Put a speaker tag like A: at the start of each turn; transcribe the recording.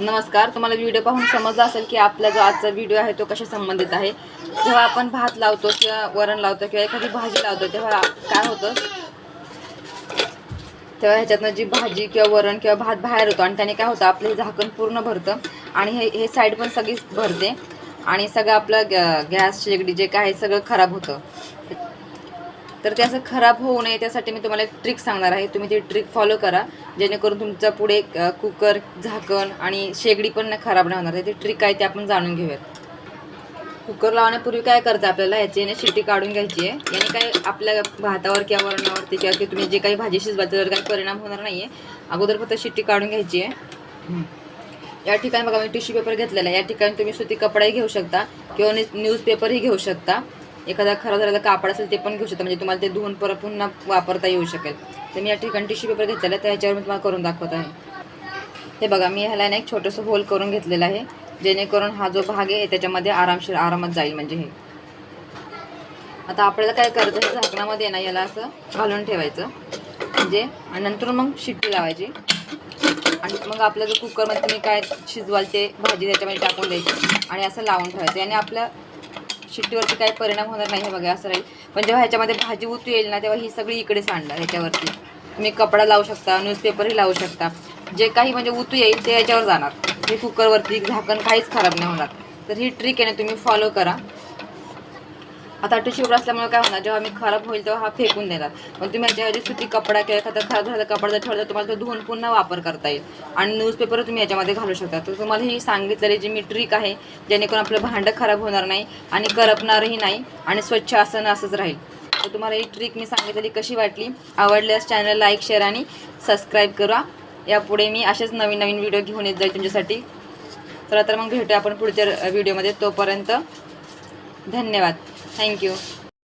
A: नमस्कार तुम्हाला व्हिडिओ पाहून समजला असेल की आपला जो आजचा व्हिडिओ आहे तो कशा संबंधित आहे? जेव्हा आपण भात लावतो किंवा वरण लावतो किंवा एखादी भाजी लावतो तेव्हा काय होतं? तेव्हा ह्याच्यातनं जी भाजी किंवा वरण किंवा भात बाहेर होतो आणि त्याने काय होतं? आपलं हे झाकण पूर्ण भरतं आणि हे हे साईड पण सगळी भरते आणि सगळं आपलं गॅ गॅस शेगडी जे काय आहे सगळं खराब होतं तर ते असं खराब होऊ नये त्यासाठी मी तुम्हाला एक ट्रिक सांगणार आहे. तुम्ही ती ट्रिक फॉलो करा जेणेकरून तुमचा पुढे कुकर झाकण आणि शेगडी पण खराब नाही होणार. ती ट्रिक आहे ते आपण जाणून घेऊयात. कुकर लावण्यापूर्वी काय करतं आपल्याला? ह्याची याने शिट्टी काढून घ्यायची आहे. याने काय आपल्या भातावर किंवा वरणावरती किंवा की तुम्ही जे काही भाजी शिजवाल त्यावर काही परिणाम होणार नाही आहे अगोदर फक्त शिट्टी काढून घ्यायची आहे. या ठिकाणी बघा मी टिश्यू पेपर घेतलेला आहे. या ठिकाणी तुम्ही सुती कपडाही घेऊ शकता किंवा न्यूजपेपरही घेऊ शकता. एखादा खराब झालेला कापड असेल ते पण घेऊ शकता. म्हणजे तुम्हाला ते धुवून परत पुन्हा वापरता येऊ शकेल. तर मी या ठिकाणी टिश्यू पेपर घेतलेला आहे त्याच्यावर मी तुम्हाला करून दाखवत आहे. हे बघा मी ह्याला ना एक छोटंसं होल करून घेतलेलं आहे जेणेकरून हा जो भाग आहे त्याच्यामध्ये आरामशीर आरामात जाईल म्हणजे हे. आता आपल्याला काय करायचं हे झाकणामध्ये ना याला असं घालून ठेवायचं. म्हणजे आणि नंतर मग शिट्टी लावायची. आणि मग आपल्या जो कुकरमध्ये तुम्ही काय शिजवाल ते भाजी त्याच्यामध्ये टाकून द्यायची. आणि असं लावून ठेवायचं. आणि आपल्या शिट्टीवरती काही परिणाम होणार नाही हे बघा असं राहील. पण जेव्हा ह्याच्यामध्ये भाजी उतू येईल ना तेव्हा ही सगळी इकडे सांडणार ह्याच्यावरती. तुम्ही कपडा लावू शकता न्यूजपेपरही लावू शकता. जे काही म्हणजे उतू येईल ते याच्यावर जाणार. हे कुकरवरती झाकण काहीच खराब नाही होणार. तर ही ट्रिक आहे ना तुम्ही फॉलो करा. आता टिश्यू पेपर असल्यामुळे काय होणार? जेव्हा मी खराब होईल तेव्हा हा फेकून देणार. पण तुम्ही याच्याऐवजी सुती कपडा किंवा एखादा खराब झाला कपडा जर ठेवला तर तुम्हाला तो धुवून पुन्हा वापर करता येईल. आणि न्यूजपेपर तुम्ही याच्यामध्ये घालू शकता. तर तुम्हाला ही सांगितलेली जी मी ट्रिक आहे जेणेकरून आपलं भांडं खराब होणार नाही आणि करपणारही नाही आणि स्वच्छ असं असंच राहील. तर तुम्हाला ही ट्रिक मी सांगितलेली कशी वाटली? आवडल्यास चॅनल लाईक शेअर आणि सबस्क्राईब करा. यापुढे मी असेच नवीन नवीन व्हिडिओ घेऊन येत जाईल तुमच्यासाठी. चला तर मग भेटूया आपण पुढच्या व्हिडिओमध्ये तोपर्यंत धन्यवाद. थँक्यू